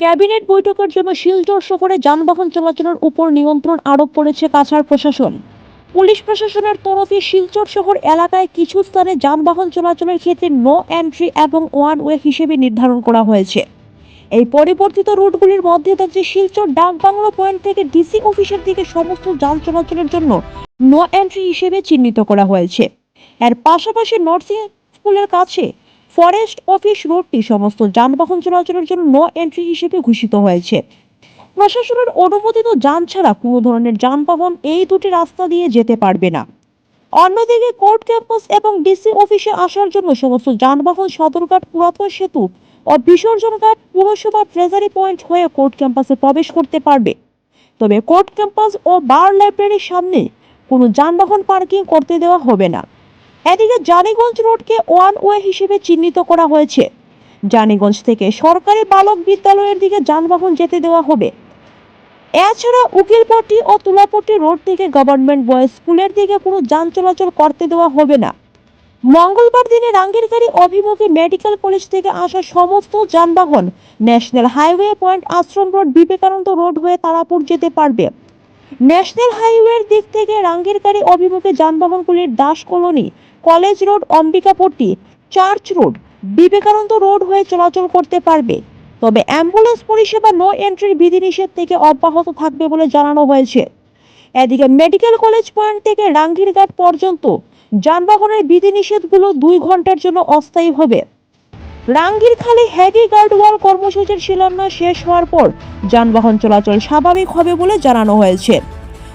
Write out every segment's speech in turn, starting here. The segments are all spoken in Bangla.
ক্যাবিনেট বৈঠকের জন্য শিলচর শহরে যানবাহন চলাচলের উপর নিয়ন্ত্রণ আরোপ করেছে কাছাড় প্রশাসন। পুলিশ প্রশাসনের তরফে শিলচর শহর এলাকায় কিছু স্থানে যানবাহন চলাচলের ক্ষেত্রে নো এন্ট্রি এবং ওয়ান ওয়ে হিসেবে নির্ধারণ করা হয়েছে। এই পরিবর্তিত রুটগুলির মধ্যে থাকছে শিলচর ডাকবাংলো পয়েন্ট থেকে ডিসি অফিসের দিকে সমস্ত যান চলাচলের জন্য নো এন্ট্রি হিসেবে চিহ্নিত করা হয়েছে। এর পাশাপাশি নর্থিং স্কুলের কাছে ফরেস্ট অফিস রোডটি সমস্ত যানবাহন চলাচলের জন্য নো এন্ট্রি হিসেবে ঘোষিত হয়েছে। প্রশাসনের অনুমোদিত যান ছাড়া কোনো ধরনের যানবাহন এই দুটি রাস্তা দিয়ে যেতে পারবে না। অন্যদিকে কোর্ট ক্যাম্পাস এবং ডিসি অফিসে আসার জন্য সমস্ত যানবাহন সদরঘাট, পুরাতন সেতু ও বিসর্জনঘাট পুরসভা ট্রেজারি পয়েন্ট হয়ে কোর্ট ক্যাম্পাসে প্রবেশ করতে পারবে। তবে কোর্ট ক্যাম্পাস ও বার লাইব্রেরির সামনে কোনো যানবাহন পার্কিং করতে দেওয়া হবে না। এদিকে জানিগঞ্জ রোডকে ওয়ান ওয়ে হিসেবে চিহ্নিত করা হয়েছে। জানিগঞ্জ থেকে সরকারি বালক বিদ্যালয়ের দিকে যানবাহন যেতে দেওয়া হবে। এছাড়া উকিলপট্টি ও তুলাপট্টি রোড থেকে গভর্নমেন্ট বয়েজ স্কুলের দিকে কোনো যান চলাচল করতে দেওয়া হবে না। মঙ্গলবার দিনে রাঙ্গিরকারী অভিমুখে মেডিকেল কলেজ থেকে আসা সমস্ত যানবাহন national highway point Ashram road, Vivekananda road হয়ে তারাপুর যেতে পারবে। ন্যাশনাল হাইওয়ের দিক থেকে রাঙ্গিরকারী অভিমুখে যানবাহনগুলির Das colony, college road, Ambikapatti, church road, Vivekananda road হয়ে চলাচল করতে পারবে। তবে অ্যাম্বুলেন্স পরিষেবা নো এন্ট্রির বিধিনিষেধ থেকে অব্যাহত থাকবে বলে জানানো হয়েছে। এদিকে মেডিকেল কলেজ পয়েন্ট থেকে রাঙ্গিরঘাট পর্যন্ত যানবাহনের বিধিনিষেধগুলো দুই ঘণ্টার জন্য অস্থায়ী হবে। রাঙ্গিরখালী হ্যাগি গার্ডওয়াল কর্মসূচির শিলান্যাস শেষ হওয়ার পর যানবাহন চলাচল স্বাভাবিক হবে বলে জানানো হয়েছে।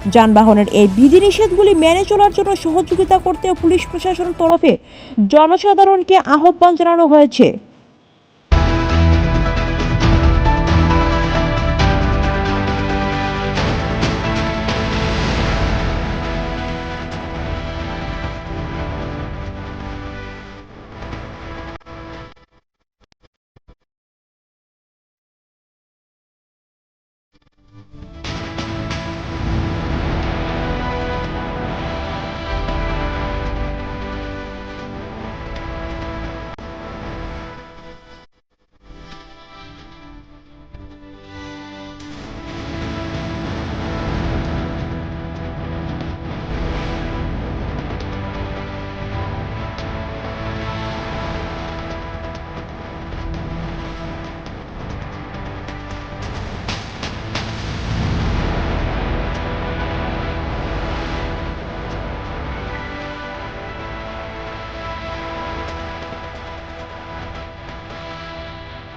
যানবাহনের এই বিধিনিষেধগুলি মেনে চলার জন্য সহযোগিতা করতে পুলিশ প্রশাসনের তরফে জনসাধারণকে আহ্বান জানানো হয়েছে।